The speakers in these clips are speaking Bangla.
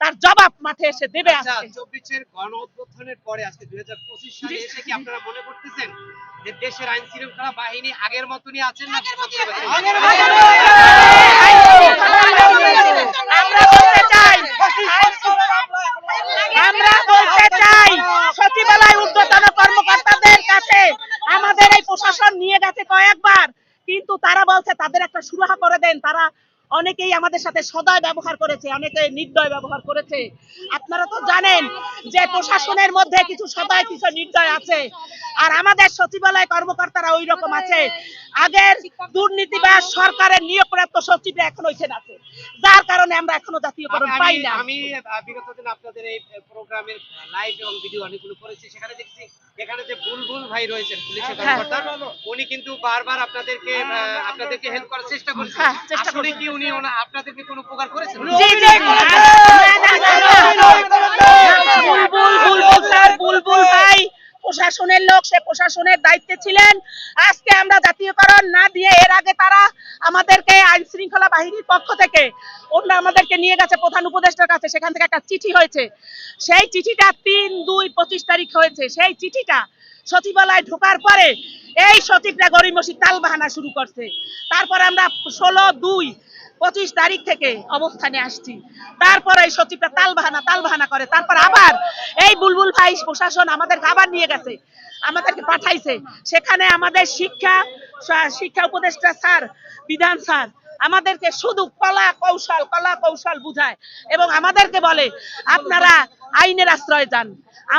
তার জবাব মাঠে এসে দেবে আচ্ছা আজকে। চব্বিশের গণ অভ্যুত্থানের পরে আজকে দুই হাজার পঁচিশ সালে এসে কি আপনারা মনে করতেছেন যে দেশের আইন শৃঙ্খলা বাহিনী আগের মতনই আছেন না আমরা বলতে চাই আমরা বলতে চাই সচিবালয় ঊর্ধ্বতন কর্মকর্তাদের কাছে আমাদের এই প্রশাসন নিয়ে গেছে কয়েকবার কিন্তু তারা বলছে তাদের একটা সুরাহা করে দেন তারা অনেকেই আমাদের সাথে সদয় ব্যবহার করেছে অনেকে নির্দয় ব্যবহার করেছে। আপনারা তো জানেন যে প্রশাসনের মধ্যে কিছু সদয় কিছু নির্দয় আছে। আর আমাদের সচিবালয় কর্মকর্তারা ওই রকম আছে। আগের দুর্নীতিবাজ সরকারের নিয়োগপ্রাপ্ত সচিবরা এখন ওইখানে আছে। যার কারণে আমরা এখনও জাতীয়করণ পাই না। আমি বিগত দিন আপনাদের এই প্রোগ্রামের লাইভ এবং ভিডিও অনেকগুলো করেছি। সেখানে দেখছি এখানে যে বুলবুল ভাই রয়েছেন পুলিশের হ্যাঁ। কর্মকর্তা উনি কিন্তু বারবার আপনাদেরকে আপনাদেরকে হেল্প করার চেষ্টা করছেন। হ্যাঁ, চেষ্টা আসলে কি উনি ওনা- আপনাদেরকে কোনো উপকার করেছেন? জি জি বুলবুল বুলবুল স্যার বুলবুল ভাই। প্রশাসনের লোক সে প্রশাসনের দায়িত্বে ছিলেন। আজকে আমরা জাতীয়করণ না দিয়ে এর আগে তারা আমাদেরকে আইন শৃঙ্খলা বাহিনীর পক্ষ থেকে অন্য আমাদেরকে নিয়ে গেছে। প্রধান উপদেষ্টার কাছে সেখান থেকে একটা চিঠি হয়েছে। সেই চিঠিটা তিন দুই পঁচিশ তারিখ হয়েছে। সেই চিঠিটা সচিবালয় ঢোকার পরে এই সচিবরা গরিমসি তাল বাহানা শুরু করছে। তারপরে আমরা ষোলো দুই পঁচিশ তারিখ থেকে অবস্থানে আসছি। তারপরে এই সচিবটা তাল বাহানা তাল বাহানা করে। তারপর আবার এই বুলবুল ভাই প্রশাসন আমাদেরকে আবার নিয়ে গেছে, আমাদেরকে পাঠাইছে। সেখানে আমাদের শিক্ষা শিক্ষা উপদেষ্টা স্যার, বিধান স্যার, আমাদেরকে শুধু কলা কৌশল কলা কৌশল বুঝায় এবং আমাদেরকে বলে, আপনারা আইনের আশ্রয় যান।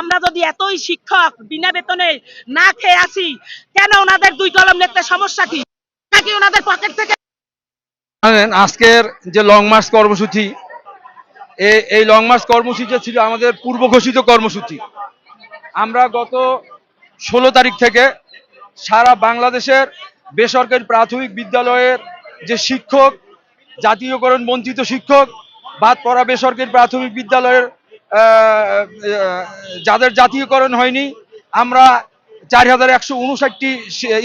আমরা যদি এতই শিক্ষক বিনা বেতনে না খেয়ে আসি, কেন ওনাদের দুই কলম লিখতে সমস্যা কি? নাকি ওনাদের পকেট থেকে জানেন, আজকের যে লং মার্চ কর্মসূচি এই লং মার্চ কর্মসূচি ছিল আমাদের পূর্ব ঘোষিত কর্মসূচি। আমরা গত ষোলো তারিখ থেকে সারা বাংলাদেশের বেসরকারি প্রাথমিক বিদ্যালয়ের যে শিক্ষক, জাতীয়করণ বঞ্চিত শিক্ষক, বাদ পড়া বেসরকারি প্রাথমিক বিদ্যালয়ের যাদের জাতীয়করণ হয়নি, আমরা চার হাজার একশো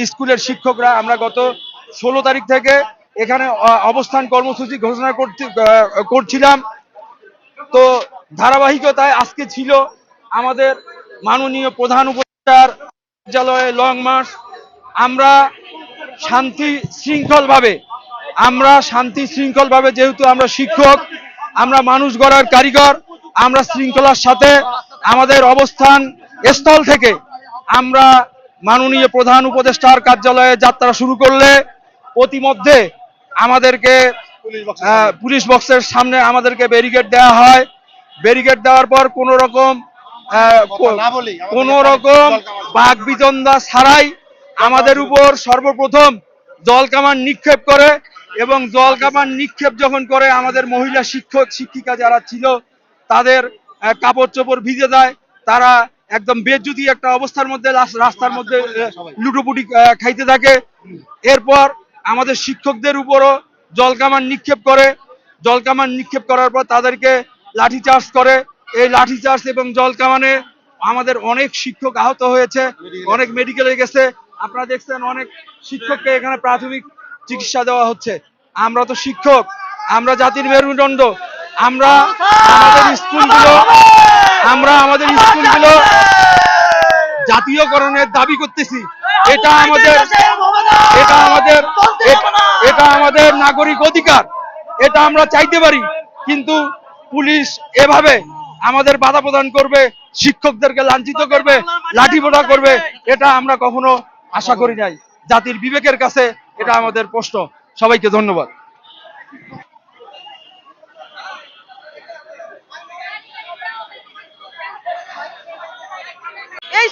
স্কুলের শিক্ষকরা আমরা গত ষোলো তারিখ থেকে এখানে অবস্থান কর্মসূচি ঘোষণা করছিলাম। তো ধারাবাহিকতায় আজকে ছিল আমাদের মাননীয় প্রধান উপদেষ্টার কার্যালয়ে লং মার্চ। আমরা শান্তি শৃঙ্খলভাবে, আমরা শান্তি শৃঙ্খলভাবে যেহেতু আমরা শিক্ষক, আমরা মানুষ গড়ার কারিগর, আমরা শৃঙ্খলার সাথে আমাদের অবস্থান স্থল থেকে আমরা মাননীয় প্রধান উপদেষ্টার কার্যালয়ে যাত্রা শুরু করলে প্রতিমধ্যে আমাদেরকে পুলিশ বক্সের সামনে। আমাদেরকে ব্যারিকেড দেওয়া হয়। ব্যারিকেড দেওয়ার পর কোন রকম আহ, কোন রকম বাঘ বিতন্দা ছাড়াই আমাদের উপর সর্বপ্রথম জল কামান নিক্ষেপ করে এবং জল কামান নিক্ষেপ যখন করে আমাদের মহিলা শিক্ষক শিক্ষিকা যারা ছিল তাদের কাপড় চোপড় ভিজে দেয় তারা একদম বেজ্জুতি একটা অবস্থার মধ্যে রাস্তার মধ্যে লুটোপুটি খাইতে থাকে। এরপর আমাদের শিক্ষকদের উপরও জলকামান নিক্ষেপ করে। জলকামান নিক্ষেপ করার পর তাদেরকে লাঠিচার্জ করে। এই লাঠিচার্জ এবং জলকামানে আমাদের অনেক শিক্ষক আহত হয়েছে, অনেক মেডিকেলে গেছে। আপনারা দেখছেন অনেক শিক্ষককে এখানে প্রাথমিক চিকিৎসা দেওয়া হচ্ছে। আমরা তো শিক্ষক, আমরা জাতির মেরুদণ্ড। আমরা আমাদের স্কুলগুলো, আমরা আমাদের স্কুলগুলো জাতীয়করণের দাবি করতেছি। এটা আমাদের এটা আমাদের এটা আমাদের নাগরিক অধিকার। এটা আমরা চাইতে পারি, কিন্তু পুলিশ এভাবে আমাদের বাধা প্রদান করবে, শিক্ষকদেরকে লাঞ্ছিত করবে লাঠিপোড়া করবে, এটা আমরা কখনো আশা করি নাই। জাতির বিবেকের কাছে এটা আমাদের প্রশ্ন। সবাইকে ধন্যবাদ।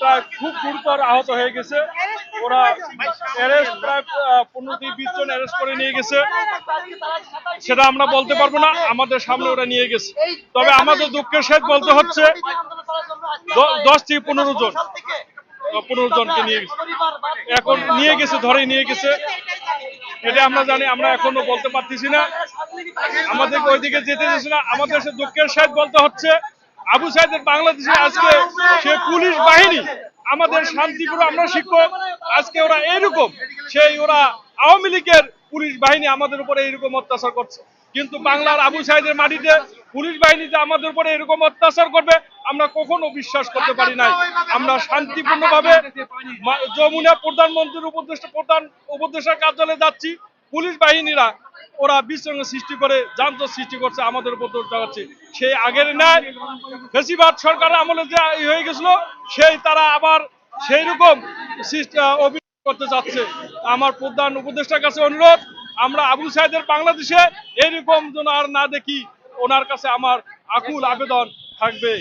প্রায় খুব গুরুতর আহত হয়ে গেছে। ওরা অ্যারেস্ট প্রায় পনেরো থেকে বিশ জন অ্যারেস্ট করে নিয়ে গেছে। সেটা আমরা বলতে পারব না, আমাদের সামনে ওরা নিয়ে গেছে। তবে আমাদের দুঃখের সাথে বলতে হচ্ছে দশ থেকে পনেরো জন পনেরো জনকে নিয়ে গেছে। এখন নিয়ে গেছে ধরে নিয়ে গেছে। এটা আমরা জানি, আমরা এখনও বলতে পারতেছি না। আমাদেরকে ওইদিকে যেতে দিচ্ছে না। আমাদের সে দুঃখের সাথে বলতে হচ্ছে আবু সাইদের বাংলাদেশে আজকে সে পুলিশ বাহিনী, আমাদের শান্তিপুর আমরা শিক্ষক, আজকে ওরা এইরকম, সেই ওরা আওয়ামী লীগের পুলিশ বাহিনী আমাদের উপরে এইরকম অত্যাচার করছে। কিন্তু বাংলার আবু সাহেদের মাটিতে পুলিশ বাহিনী যে আমাদের উপরে এরকম অত্যাচার করবে, আমরা কখনো বিশ্বাস করতে পারি নাই। আমরা শান্তিপূর্ণভাবে যমুনা প্রধানমন্ত্রীর উপদেষ্টা প্রধান উপদেষ্টার কার্যালয়ে যাচ্ছি। পুলিশ বাহিনীরা ওরা বিশৃঙ্খলা সৃষ্টি করে যান্ত্র সৃষ্টি করছে, আমাদের উপর দোষ চালাচ্ছে সেই আগের ন্যায় বেশিরভাগ সরকার আমলে যে হয়ে গেছিল, সেই তারা আবার সেই রকম অভিযোগ করতে চাচ্ছে আমার প্রধান উপদেষ্টার কাছে অনুরোধ, আমরা আবুল সাহেদের বাংলাদেশে এরকম যেন আর না দেখি, ওনার কাছে আমার আকুল আবেদন থাকবে।